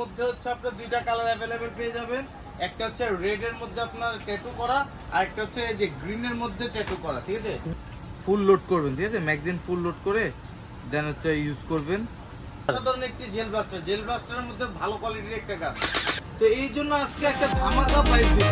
মধ্যে হচ্ছে আপনার দুইটা কালার অ্যাভেলেবেল পেয়ে যাবেন। একটা হচ্ছে রেড এর মধ্যে আপনার ট্যাটু করা, আর একটা হচ্ছে এই যে গ্রিন এর মধ্যে ট্যাটু করা, ঠিক আছে? ফুল লোড করবেন, ঠিক আছে? ম্যাগজিন ফুল লোড করে দেন হচ্ছে ইউজ করবেন। সাধারণ একটি জেল ব্লাস্টার জেল ব্লাস্টারের মধ্যে ভালো কোয়ালিটির একটা গান। তো এই জন্য আজকে একটা ধামাকা প্রাইস দিব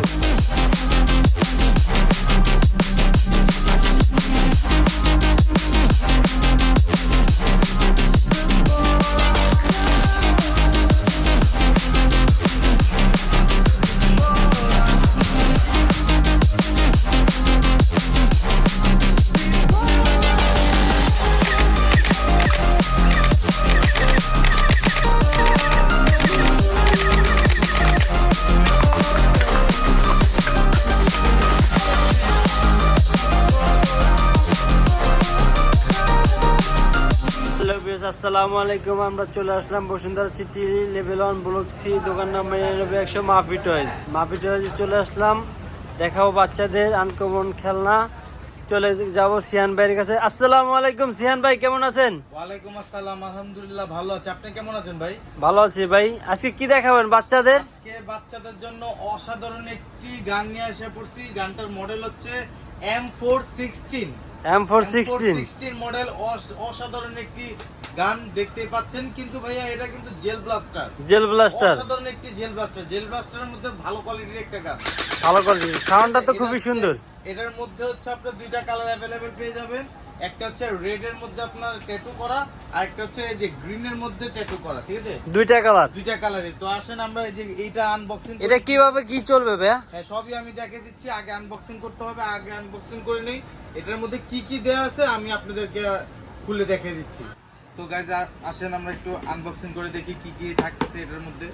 আসসালামু আলাইকুম আমরা চলে আসলাম Bashundhara city level one block C দোকান নাম্বার নিরানব্বই একশো মাফি টয়েস মাফি টয়েসে চলে আসলাম দেখাবো বাচ্চাদের আনকমন খেলনা। চলে যাব সিয়ান ভাইয়ের কাছে। আসসালামু আলাইকুম সিয়ান ভাই কেমন আছেন? ওয়ালাইকুম আসসালাম আলহামদুলিল্লাহ ভালো আছে। আপনি কেমন আছেন ভাই? ভালো আছি ভাই। আজকে কি দেখাবেন বাচ্চাদের? আজকে বাচ্চাদের জন্য অসাধারণ একটি গান নিয়ে এসে পড়ছি। গানটার মডেল হচ্ছে M four sixteen M four sixteen sixteen model অসাধারণ একটি গান দেখতে পাচ্ছেন। কিন্তু ভাইয়া এটা কিন্তু জেল ব্লাস্টার। Jail blaster. অসাধারণ একটি জেল ব্লাস্টার। জেল ব্লাস্টারের মধ্যে ভালো কোয়ালিটির একটা গান। ভালো কোয়ালিটি সাউন্ডটা তো খুবই সুন্দর। এটার মধ্যে হচ্ছে আপনার দুইটা কালার অ্যাভেলেবেল পেয়ে যাবেন। একটা হচ্ছে রেড এর মধ্যে আপনার ট্যাটু করা আর একটা হচ্ছে এই যে গ্রিন এর মধ্যে ট্যাটু করা ঠিক আছে? দুইটা কালার দুইটা কালারে তো আসেন আমরা এই যে এইটা আনবক্সিং এটা কীভাবে কি চলবে ভাইয়া? হ্যাঁ সবই আমি দেখে দিচ্ছি আগে আনবক্সিং করতে হবে আগে আনবক্সিং করে নেই। এটার মধ্যে কি কি দেওয়া আছে আমি আপনাদেরকে খুলে দেখে দিচ্ছি। তো গাইজ আসেন আমরা একটু আনবক্সিং করে দেখি কি কি থাকতেছে এটার মধ্যে।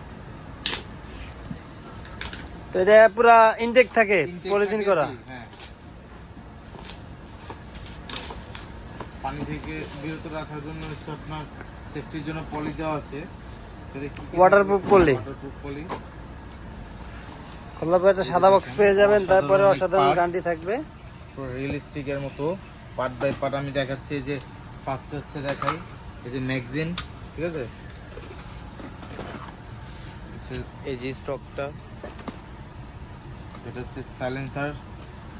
তো এটা পুরা ইনটেক থাকে পলিথিন করা। হ্যাঁ। পানি থেকে বিরত রাখার জন্য হচ্ছে আপনার সেফটির জন্য পলি দেওয়া আছে। Waterproof poly। Waterproof poly. খোলা পরে একটা সাদা বক্স পেয়ে যাবেন তারপরে অসাধারণ। গানটি থাকবে। রিয়েলিস্টিকের মতো পার্ট বাই পার্ট আমি দেখাচ্ছি এই যে ফার্স্ট হচ্ছে দেখাই এই যে ম্যাগজিন ঠিক আছে? এই যে স্টকটা এটা হচ্ছে সাইলেন্সার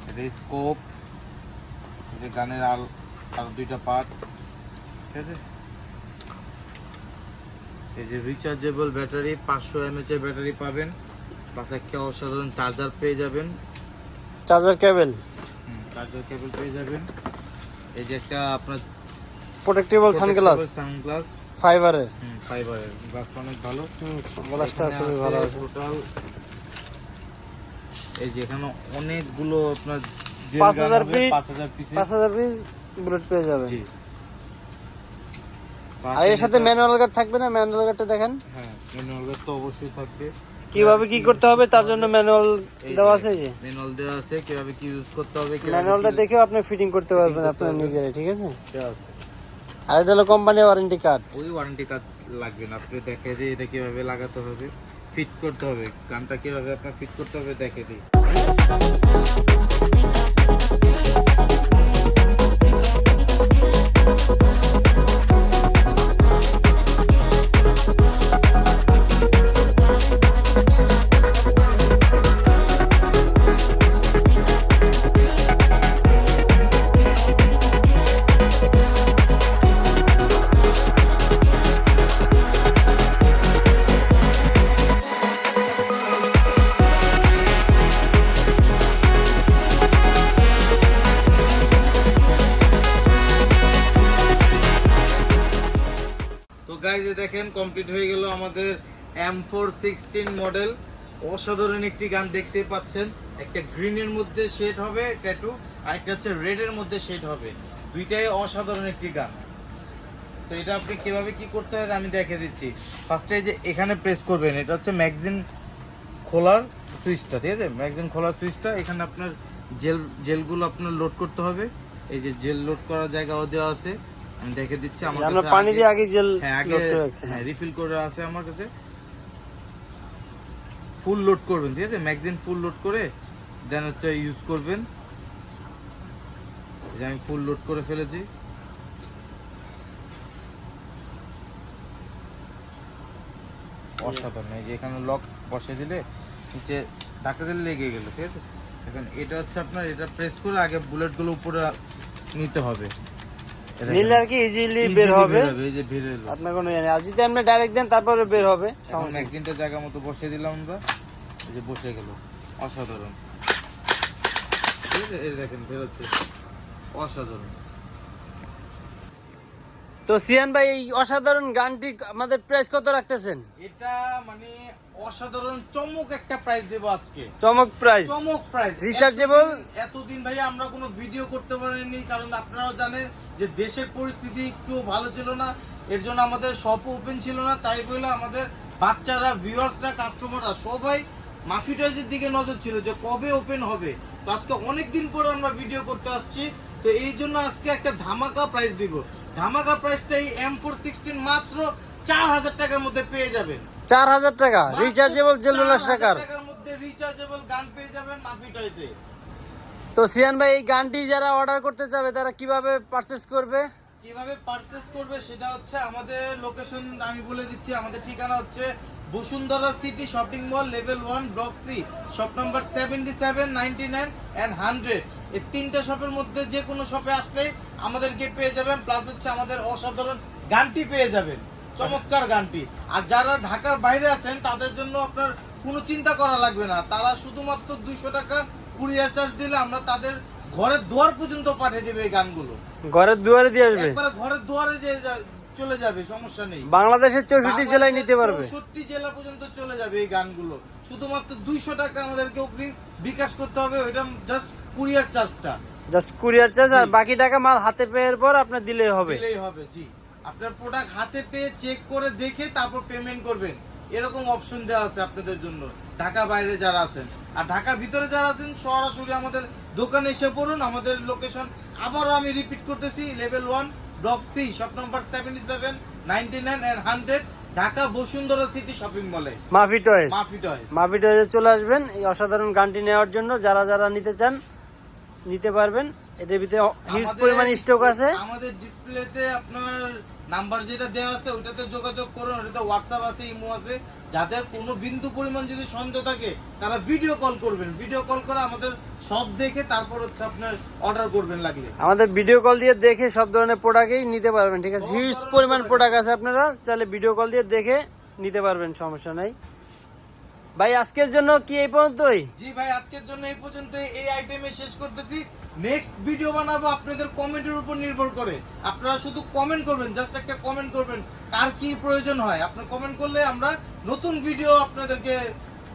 এটা স্কোপ এই যে গানের আল। আর দুইটা পার্ট ঠিক আছে? এই যে রিচার্জেবল ব্যাটারি পাঁচশো এমএচ এর ব্যাটারি পাবেন। প্লাস একটা অসাধারণ চার্জার পেয়ে যাবেন। চার্জার কেবল চার্জার কেবল পেয়ে যাবেন। এই যে একটা আপনার প্রোটেক্টেবল সানগ্লাস সানগ্লাস ফাইবারের ফাইবারের গ্লাসটা অনেক ভালো। গ্লাসটা খুবই ভালো আছে টোটাল এই যে এখানে অনেকগুলো আপনার জেল পাঁচ গান হাজার হবে, piece- পাঁচ হাজার পিসের পাঁচ হাজার পিস বুলেট পেয়ে যাবেন জি। আর এর সাথে ম্যানুয়াল গার্ড থাকবে না? ম্যানুয়াল গার্ডটা দেখেন। হ্যাঁ ম্যানুয়াল গার্ড তো অবশ্যই থাকবে। কীভাবে কি করতে হবে? তার জন্য ম্যানুয়াল দেওয়া আছে যে। ম্যানুয়াল দেওয়া আছে কীভাবে কি ইউজ করতে হবে ম্যানুয়ালটা দেখেও আপনি ফিটিং করতে পারবেন আপনার। নিজেরাই ঠিক আছে? আর এটা হলো কোম্পানি ওয়ারেন্টি কার্ড ওই ওয়ারেন্টি কার্ড লাগবে না আপনি দেখে দিই এটা কীভাবে লাগাতে হবে ফিট করতে হবে। গানটা কীভাবে আপনার ফিট করতে হবে দেখে দিই গাইজ দেখেন কমপ্লিট হয়ে গেল আমাদের এম ফোর সিক্সটিন মডেল অসাধারণ একটি গান দেখতে পাচ্ছেন। একটা গ্রিনের মধ্যে শেড হবে ট্যাটু আর একটা হচ্ছে রেডের মধ্যে শেড হবে। দুইটাই অসাধারণ একটি গান। তো এটা আপনি কীভাবে কি করতে হবে আমি দেখে দিচ্ছি। ফার্স্টে যে এখানে প্রেস করবেন, এটা হচ্ছে ম্যাগজিন খোলার সুইচটা ঠিক আছে? ম্যাগজিন খোলার সুইচটা এখানে আপনার জেল জেলগুলো আপনার লোড করতে হবে। এই যে জেল লোড করার জায়গাও দেওয়া আছে। আমি দেখে দিচ্ছি আমার আমরা পানি দিয়ে আগে জেল হ্যাঁ আগে রাখছি। হ্যাঁ রিফিল করে আছে আমার কাছে। ফুল লোড করবেন ঠিক আছে? ম্যাগজিন ফুল লোড করে দেন হচ্ছে ইউজ করবেন। আমি ফুল লোড করে ফেলেছি। অসাধারণ এই যে এখানে লক বসে দিলে নিচে দিলে লেগে গেল ঠিক আছে? এখন এটা হচ্ছে আপনার এটা প্রেস করে আগে বুলেটগুলো উপরে নিতে হবে। নিলে আর কি ইজিলি বের হবে। এই যে হলো। আপনার কোনো ইয়ে নেই। আর যদি আপনি ডাইরেক্ট দেন তারপরে বের হবে। ম্যাগজিনটা জায়গা মতো বসে দিলাম আমরা এই যে বসে গেল। অসাধারণ। এই দেখেন বেরোচ্ছে অসাধারণ। তো সিয়ান ভাই এই অসাধারণ গানটি আমাদের প্রাইস কত রাখতেছেন? এটা মানে অসাধারণ চমক একটা প্রাইস দেবো আজকে। চমক প্রাইস চমক প্রাইস Rechargeable? এতদিন ভাই আমরা কোনো ভিডিও করতে পারিনি কারণ আপনারাও জানেন যে দেশের পরিস্থিতি একটু ভালো ছিল না এর জন্য আমাদের শপ ওপেন ছিল না তাই বলে আমাদের বাচ্চারা ভিউয়ার্সরা কাস্টমাররা সবাই মাফি টয়েজের দিকে নজর ছিল যে কবে ওপেন হবে। তো আজকে অনেক দিন পরে আমরা ভিডিও করতে আসছি। তো এই জন্য আজকে একটা ধামাকা প্রাইস দিব। ধামাকা প্রাইসটা এই এম ফোর সিক্সটিন মাত্র চার হাজার টাকার মধ্যে পেয়ে যাবেন। চার হাজার টাকা রিচার্জেবল 4,000 টাকার টাকার মধ্যে রিচার্জেবল গান পেয়ে যাবেন মাফি টয়েজে তো সিয়ান ভাই এই গানটি যারা অর্ডার করতে চাবে তারা কীভাবে পারচেস করবে? কীভাবে পারচেস করবে সেটা হচ্ছে আমাদের লোকেশন আমি বলে দিচ্ছি আমাদের ঠিকানা হচ্ছে Bashundhara city shopping mall level one block C shop number seventy seven ninety nine and hundred এই তিনটে শপের মধ্যে যে কোনো শপে আসলে আমাদেরকে পেয়ে যাবেন প্লাস হচ্ছে আমাদের অসাধারণ গানটি পেয়ে যাবেন। চমৎকার গানটি। আর যারা ঢাকার বাইরে আছেন তাদের জন্য আপনার কোনো চিন্তা করা লাগবে না। তারা শুধুমাত্র দুইশো টাকা কুরিয়ার চার্জ দিলে আমরা তাদের ঘরের দুয়ার পর্যন্ত পাঠিয়ে দেবে এই গানগুলো। ঘরের দুয়ারে দিয়ে আসবে? ঘরের দুয়ারে যা- চলে যাবে সমস্যা নেই। বাংলাদেশের চৌষট্টি জেলায় নিতে পারবে। চৌষট্টি জেলা পর্যন্ত চলে যাবে এই গানগুলো। শুধুমাত্র দুইশো টাকা আমাদেরকে অগ্রিম বিকাশ করতে হবে ওইটা জাস্ট কুরিয়ার চার্জটা জাস্ট কুরিয়ার চার্জ আর বাকি টাকা মাল হাতে পেয়ের পর আপনার দিলেই হবে। দিলেই হবে জি। আপনার প্রোডাক্ট হাতে পেয়ে চেক করে দেখে তারপর পেমেন্ট করবেন। এরকম অপশন দেওয়া আছে আপনাদের জন্য ঢাকা বাইরে যারা আছেন। আর ঢাকার ভিতরে যারা আছেন সরাসরি আমাদের দোকানে এসে পড়ুন আমাদের লোকেশন আবারও আমি রিপিট করতেছি level one block C shop number seventy seven ninety nine and hundred Dhaka Bashundhara city shopping মলে মাফি টয়েস মাফি টয় মাফি টয়েসে চলে আসবেন এই অসাধারণ গানটি নেওয়ার জন্য যারা যারা নিতে চান নিতে পারবেন। এদের ভিতরে হিউজ পরিমাণ স্টক আছে। আমাদের ডিসপ্লেতে আপনার নাম্বার যেটা দেওয়া আছে ওইটাতে যোগাযোগ করুন ওটাতে হোয়াটসঅ্যাপ আছে ইমো আছে। যাদের কোনো বিন্দু পরিমাণ যদি সন্দেহ থাকে তারা ভিডিও কল করবেন। ভিডিও কল করে আমাদের সব দেখে তারপর হচ্ছে আপনার অর্ডার করবেন লাগলে আমাদের ভিডিও কল দিয়ে দেখে সব ধরনের প্রোডাক্টই নিতে পারবেন ঠিক আছে? হিউজ পরিমাণ প্রোডাক্ট আছে আপনারা চাইলে ভিডিও কল দিয়ে দেখে নিতে পারবেন সমস্যা নাই। ভাই আজকের জন্য কি এই পর্যন্তই? জি ভাই আজকের জন্য এই পর্যন্ত এই আইটেমে শেষ করতেছি। নেক্সট ভিডিও বানাবো আপনাদের কমেন্টের উপর নির্ভর করে। আপনারা শুধু কমেন্ট করবেন জাস্ট একটা কমেন্ট করবেন, কার কি প্রয়োজন হয়। আপনি কমেন্ট করলে আমরা নতুন ভিডিও আপনাদেরকে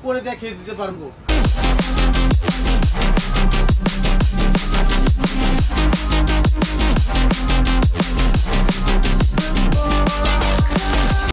করে দেখিয়ে দিতে পারব।